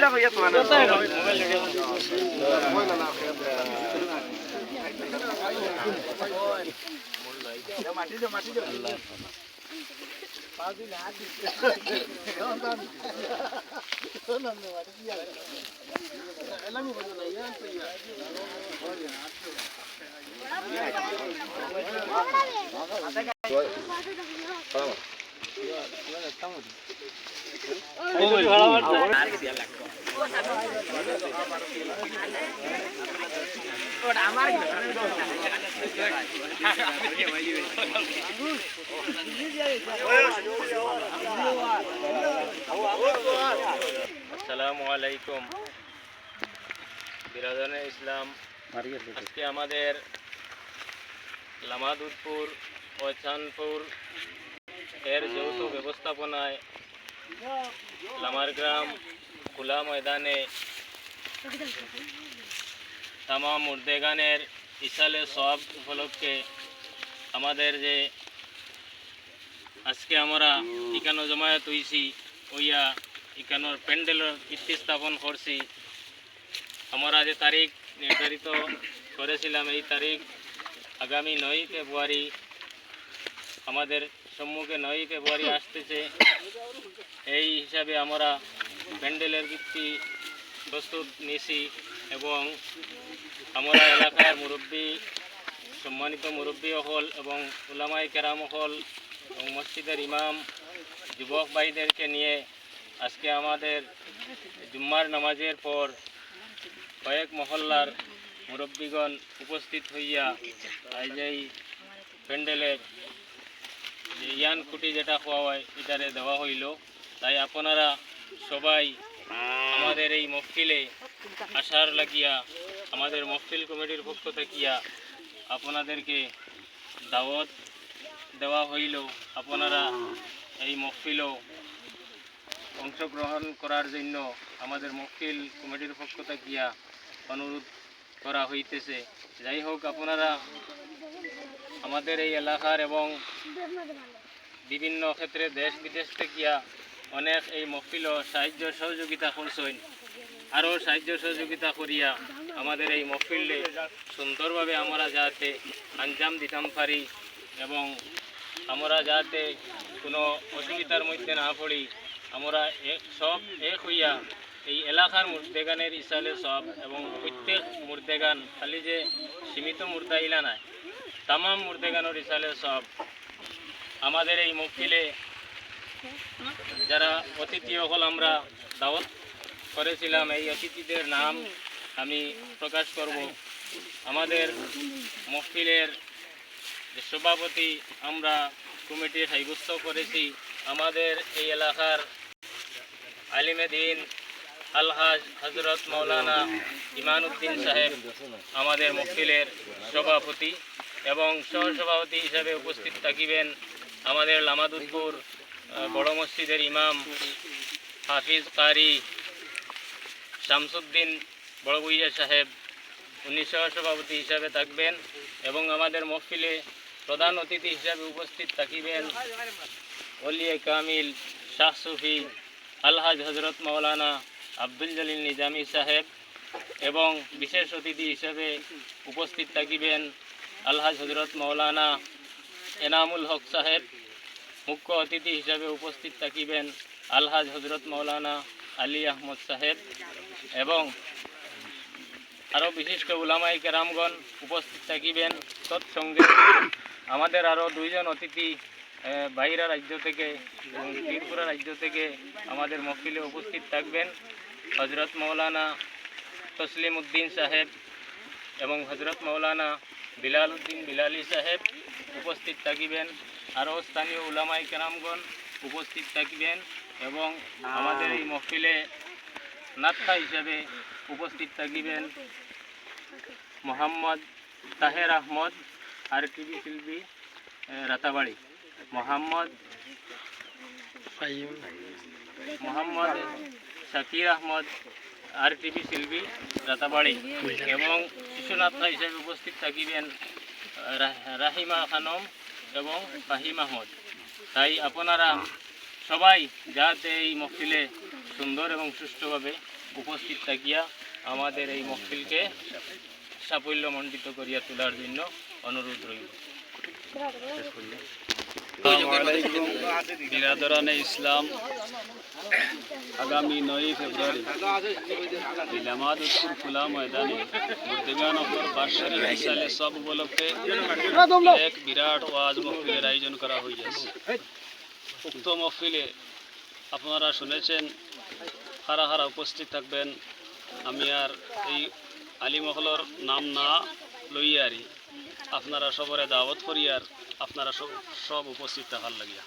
بالله هي يطمع Thank you. বিরাদনে ইসলাম। আজকে আমাদের লামাদুদপুর ও এর যৌথ ব্যবস্থাপনায় লামার গ্রাম খোলা ময়দানে তামাম মুর্দেগানের ইসালে সব উপলক্ষে আমাদের যে আজকে আমরা ইকানো জমায়েত হইছি ওইয়া ইকানোর প্যান্ডেলের কীর্তি স্থাপন করছি আমরা যে তারিখ নির্ধারিত করেছিলাম এই তারিখ আগামী নয় ফেব্রুয়ারি আমাদের সম্মুখে নয় ফেব্রুয়ারি আসতেছে এই হিসাবে আমরা প্যান্ডেলের ভিত্তি প্রস্তুত নিছি এবং আমরা এলাকার মুরব্বী, সম্মানিত মুরব্বী হল এবং উলামাই কেরাম হল এবং মসজিদের ইমাম, যুবক ভাইদেরকে নিয়ে আজকে আমাদের জুম্মার নামাজের পর কয়েক মহল্লার মুরব্বীগণ উপস্থিত হইয়া আজ এই প্যান্ডেলের ইয়ান খুঁটি যেটা হওয়া হয় এটারে দেওয়া হইল। তাই আপনারা সবাই আমাদের এই মফিলে আসার লাগিয়া, আমাদের মফিল কমিটির পক্ষ থাকিয়া আপনাদেরকে দাওয়াত দেওয়া হইল। আপনারা এই মফিলও অংশগ্রহণ করার জন্য আমাদের মফিল কমিটির পক্ষ থাকিয়া অনুরোধ করা হইতেছে। যাই হোক, আপনারা আমাদের এই এলাকার এবং বিভিন্ন ক্ষেত্রে দেশ বিদেশ থেকিয়া অনেক এই মফিল সাহায্য সহযোগিতা করছেন। আরও সাহায্য সহযোগিতা করিয়া আমাদের এই মফিলে সুন্দরভাবে আমরা যাতে আঞ্জাম দিতাম পারি এবং আমরা যাতে কোনো অসুবিধার মধ্যে না পড়ি, আমরা এক সব এক হইয়া এই এলাকার মুর্দেগানের ইসালে সব এবং প্রত্যেক মুর্দেগান খালি যে সীমিত মুর্দা ইলা নাই, তামাম মুর্দেগানের ইসালে সব। আমাদের এই মফিলে যারা অতিথি সকল আমরা দাওয়াত করেছিলাম, এই অতিথিদের নাম আমি প্রকাশ করব। আমাদের মফিলের যে সভাপতি আমরা কমিটি সাব্যস্ত করেছি, আমাদের এই এলাকার আলিমে দিন আলহাজ হজরত মৌলানা ইমানউদ্দিন সাহেব, আমাদের মফিলের সভাপতি এবং সহসভাপতি হিসাবে উপস্থিত থাকিবেন আমাদের লামাদুদপুর বড় মসজিদের ইমাম হাফিজ কারি শামসুদ্দিন বড়বুইয়া সাহেব, উনি সহসভাপতি হিসাবে থাকবেন এবং আমাদের মহফিলে প্রধান অতিথি হিসাবে উপস্থিত থাকিবেন অলিয়ে কামিল শাহ সুফি আলহাজ হজরত মৌলানা আব্দুল জলিল নিজামী সাহেব এবং বিশেষ অতিথি হিসেবে উপস্থিত থাকিবেন আলহাজ হজরত মৌলানা এনামুল হক সাহেব। মুখ্য অতিথি হিসাবে উপস্থিত থাকিবেন আলহাজ হজরত মৌলানা আলী আহমদ সাহেব এবং আরও বিশিষ্ট উলামাই কেরামগণ উপস্থিত থাকিবেন। তৎসঙ্গে আমাদের আরও দুইজন অতিথি বাইরা রাজ্য থেকে এবং ত্রিপুরা রাজ্য থেকে আমাদের মফিলে উপস্থিত থাকবেন। হজরত মৌলানা তসলিম উদ্দিন সাহেব এবং হজরত মৌলানা বিলাল উদ্দিন বিলালি সাহেব উপস্থিত থাকিবেন। আরও স্থানীয় উলামাই কেরামগণ উপস্থিত থাকিবেন এবং আমাদের এই মহফিলে নাথা হিসাবে উপস্থিত থাকিবেন মোহাম্মদ তাহের আহমদ আর টিভি শিল্পী রাতাবাড়ি। মোহাম্মদ মোহাম্মদ শাকির আহমদ আর টিভি শিল্পী রাতাবাড়ি। এবং শিশুনাথা হিসেবে উপস্থিত থাকিবেন রাহিমা খানম। এবং ফাহিম আহমদ। তাই আপনারা সবাই যাতে এই মহফিলে সুন্দর এবং সুষ্ঠুভাবে উপস্থিত থাকিয়া আমাদের এই মহফিলকে সাফল্যমণ্ডিত করিয়া তোলার জন্য অনুরোধ রইল। বিরাদরানে ইসলাম। আগামী নয়ই ফেব্রুয়ারি ইলামাদ উৎসুর খোলা ময়দানে মুর্দিগান অপর বার্ষিক মিসালে সব উপলক্ষে এক বিরাট ওয়াজ মহফিলের আয়োজন করা হয়েছে উক্ত মহফিলে আপনারা শুনেছেন, হারা হারা উপস্থিত থাকবেন। আমি আর এই আলিমহলর নাম না লইয়ারি আপনারা সবরে দাওয়াত করিয়ার আপনারা সব সব উপস্থিত থাকার লাগিয়া।